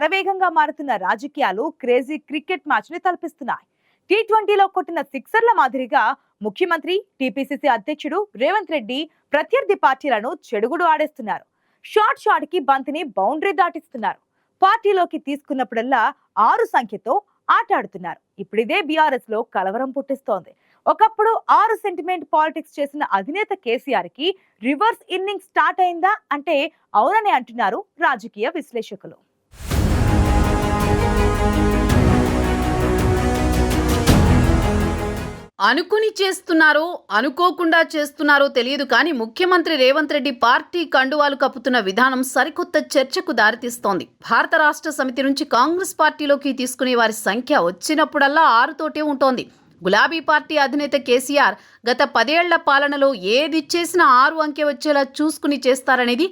శరవేగంగా మారుతున్న రాజకీయాలు క్రేజీ క్రికెట్ మ్యాచ్ని తలపిస్తున్నాయి. టీ ట్వంటీలో కొట్టిన సిక్సర్ల మాదిరిగా ముఖ్యమంత్రి టీపీసీసీ అధ్యక్షుడు రేవంత్ రెడ్డి ప్రత్యర్థి పార్టీలను చెడుగుడు ఆడేస్తున్నారు. షార్ట్ షాట్కి బంతిని బౌండరీ దాటిస్తున్నారు. పార్టీలోకి తీసుకున్నప్పుడల్లా ఆరు సంఖ్యతో ఆట ఆడుతున్నారు బీఆర్ఎస్లో కలవరం పుట్టిస్తోంది. ఒకప్పుడు ఆరు సెంటిమెంట్ పాలిటిక్స్ చేసిన అధినేత కేసీఆర్కి రివర్స్ ఇన్నింగ్ స్టార్ట్ అయిందా అంటే అవునని అంటున్నారు రాజకీయ విశ్లేషకులు. అనుకుని చేస్తున్నారో అనుకోకుండా చేస్తున్నారో తెలియదు కానీ ముఖ్యమంత్రి రేవంత్ రెడ్డి పార్టీ కండువాలు కప్పుతున్న విధానం సరికొత్త చర్చకు దారితీస్తోంది. భారత రాష్ట్ర సమితి నుంచి కాంగ్రెస్ పార్టీలోకి తీసుకునే వారి సంఖ్య వచ్చినప్పుడల్లా ఆరుతోటే ఉంటోంది. గులాబీ పార్టీ అధినేత కేసీఆర్ గత పదేళ్ళ పాలనలో ఏది చేసినా ఆరు అంకె వచ్చేలా చూసుకుని చేస్తారనేది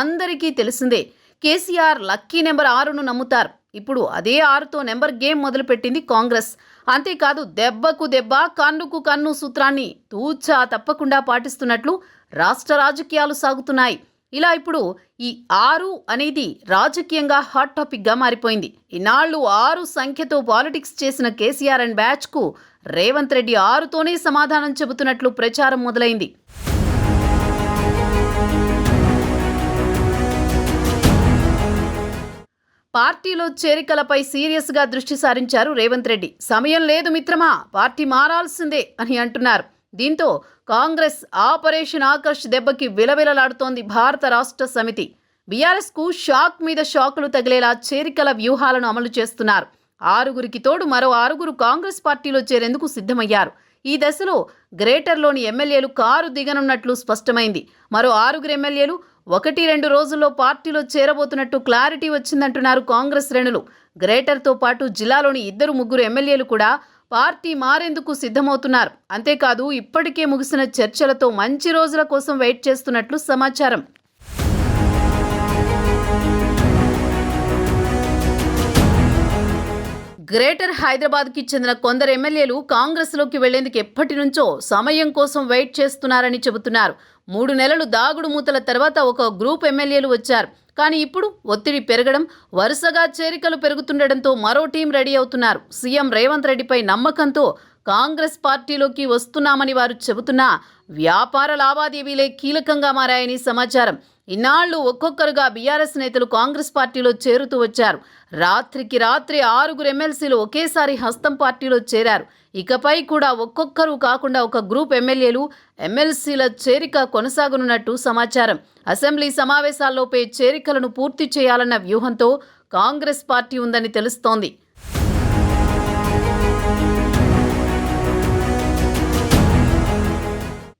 అందరికీ తెలిసిందే. కేసీఆర్ లక్కీ నెంబర్ ఆరును నమ్ముతారు. ఇప్పుడు అదే ఆరుతో నెంబర్ గేమ్ మొదలుపెట్టింది కాంగ్రెస్. అంతేకాదు దెబ్బకు దెబ్బ కన్నుకు కన్ను సూత్రాన్ని తూచా తప్పకుండా పాటిస్తున్నట్లు రాష్ట్ర రాజకీయాలు సాగుతున్నాయి. ఇలా ఇప్పుడు ఈ ఆరు అనేది రాజకీయంగా హాట్ టాపిక్గా మారిపోయింది. ఇన్నాళ్ళు ఆరు సంఖ్యతో పాలిటిక్స్ చేసిన కేసీఆర్ అండ్ బ్యాచ్కు రేవంత్ రెడ్డి ఆరుతోనే సమాధానం చెబుతున్నట్లు ప్రచారం మొదలైంది. పార్టీలో చేరికలపై సీరియస్గా దృష్టి సారించారు రేవంత్ రెడ్డి. సమయం లేదు మిత్రమా పార్టీ మారాల్సిందే అని అంటున్నారు. దీంతో కాంగ్రెస్ ఆపరేషన్ ఆకర్ష్ దెబ్బకి విలవిలలాడుతోంది భారత రాష్ట్ర సమితి. బీఆర్ఎస్కు షాక్ మీద షాకులు తగిలేలా చేరికల వ్యూహాలను అమలు చేస్తున్నారు. ఆరుగురికి తోడు మరో ఆరుగురు కాంగ్రెస్ పార్టీలో చేరేందుకు సిద్ధమయ్యారు. ఈ దశలో గ్రేటర్లోని ఎమ్మెల్యేలు కారు దిగనున్నట్లు స్పష్టమైంది. మరో ఆరుగురు ఎమ్మెల్యేలు ఒకటి రెండు రోజుల్లో పార్టీలో చేరబోతున్నట్టు క్లారిటీ వచ్చిందంటున్నారు కాంగ్రెస్ శ్రేణులు. గ్రేటర్తో పాటు జిల్లాలోని ఇద్దరు ముగ్గురు ఎమ్మెల్యేలు కూడా పార్టీ మారేందుకు సిద్ధమవుతున్నారు. అంతేకాదు ఇప్పటికే ముగిసిన చర్చలతో మంచి రోజుల కోసం వెయిట్ చేస్తున్నట్లు సమాచారం. గ్రేటర్ హైదరాబాద్కి చెందిన కొందరు ఎమ్మెల్యేలు కాంగ్రెస్లోకి వెళ్ళేందుకు ఎప్పటి నుంచో సమయం కోసం వెయిట్ చేస్తున్నారని చెబుతున్నారు. మూడు నెలలు దాగుడు మూతల తర్వాత ఒక గ్రూప్ ఎమ్మెల్యేలు వచ్చారు. కానీ ఇప్పుడు ఒత్తిడి పెరగడం వరుసగా చేరికలు పెరుగుతుండటంతో మరో టీం రెడీ అవుతున్నారు. సీఎం రేవంత్ రెడ్డిపై నమ్మకంతో కాంగ్రెస్ పార్టీలోకి వస్తున్నామని వారు చెబుతున్నా వ్యాపార లావాదేవీలే కీలకంగా మారాయని సమాచారం. ఇన్నాళ్ళు ఒక్కొక్కరుగా బీఆర్ఎస్ నేతలు కాంగ్రెస్ పార్టీలో చేరుతూ వచ్చారు. రాత్రికి రాత్రి ఆరుగురు ఎమ్మెల్సీలు ఒకేసారి హస్తం పార్టీలో చేరారు. ఇకపై కూడా ఒక్కొక్కరు కాకుండా ఒక గ్రూప్ ఎమ్మెల్యేలు ఎమ్మెల్సీల చేరిక కొనసాగనున్నట్టు సమాచారం. అసెంబ్లీ సమావేశాల్లోపే చేరికలను పూర్తి చేయాలన్న వ్యూహంతో కాంగ్రెస్ పార్టీ ఉందని తెలుస్తోంది.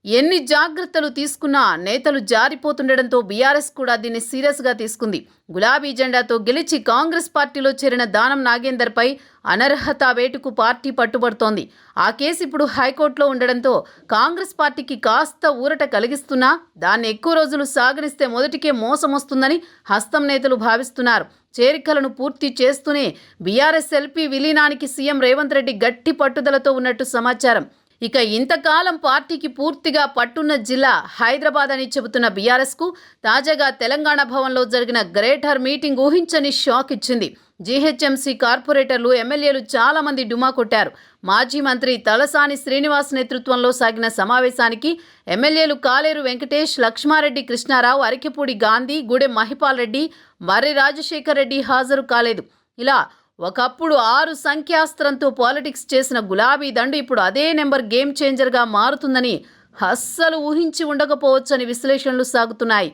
ఎన్ని జాగ్రత్తలు తీసుకున్నా నేతలు జారిపోతుండటంతో బీఆర్ఎస్ కూడా దీన్ని సీరియస్గా తీసుకుంది. గులాబీ జెండాతో గెలిచి కాంగ్రెస్ పార్టీలో చేరిన దానం నాగేందర్పై అనర్హత వేటుకు పార్టీ పట్టుబడుతోంది. ఆ కేసు ఇప్పుడు హైకోర్టులో ఉండడంతో కాంగ్రెస్ పార్టీకి కాస్త ఊరట కలిగిస్తున్నా దాన్ని ఎక్కువ రోజులు సాగనిస్తే మొదటికే మోసం వస్తుందని హస్తం నేతలు భావిస్తున్నారు. చేరికలను పూర్తి చేస్తూనే బీఆర్ఎస్ ఎల్పీ విలీనానికి సీఎం రేవంత్ రెడ్డి గట్టి పట్టుదలతో ఉన్నట్టు సమాచారం. ఇక ఇంతకాలం పార్టీకి పూర్తిగా పట్టున్న జిల్లా హైదరాబాద్ అని చెబుతున్న బీఆర్ఎస్కు తాజాగా తెలంగాణ భవన్లో జరిగిన గ్రేటర్ మీటింగ్ ఊహించని షాక్ ఇచ్చింది. జీహెచ్ఎంసీ కార్పొరేటర్లు ఎమ్మెల్యేలు చాలామంది డుమా కొట్టారు. మాజీ మంత్రి తలసాని శ్రీనివాస్ నేతృత్వంలో సాగిన సమావేశానికి ఎమ్మెల్యేలు కాలేరు వెంకటేష్ లక్ష్మారెడ్డి కృష్ణారావు అరికెపూడి గాంధీ గుడె మహిపాల్ రెడ్డి మర్రి రాజశేఖర్ రెడ్డి హాజరు కాలేదు. ఇలా ఒకప్పుడు ఆరు సంఖ్యాస్త్రంతో పాలిటిక్స్ చేసిన గులాబీ దండు ఇప్పుడు అదే నెంబర్ గేమ్ చేంజర్గా మారుతుందని అస్సలు ఊహించి ఉండకపోవచ్చని విశ్లేషణలు సాగుతున్నాయి.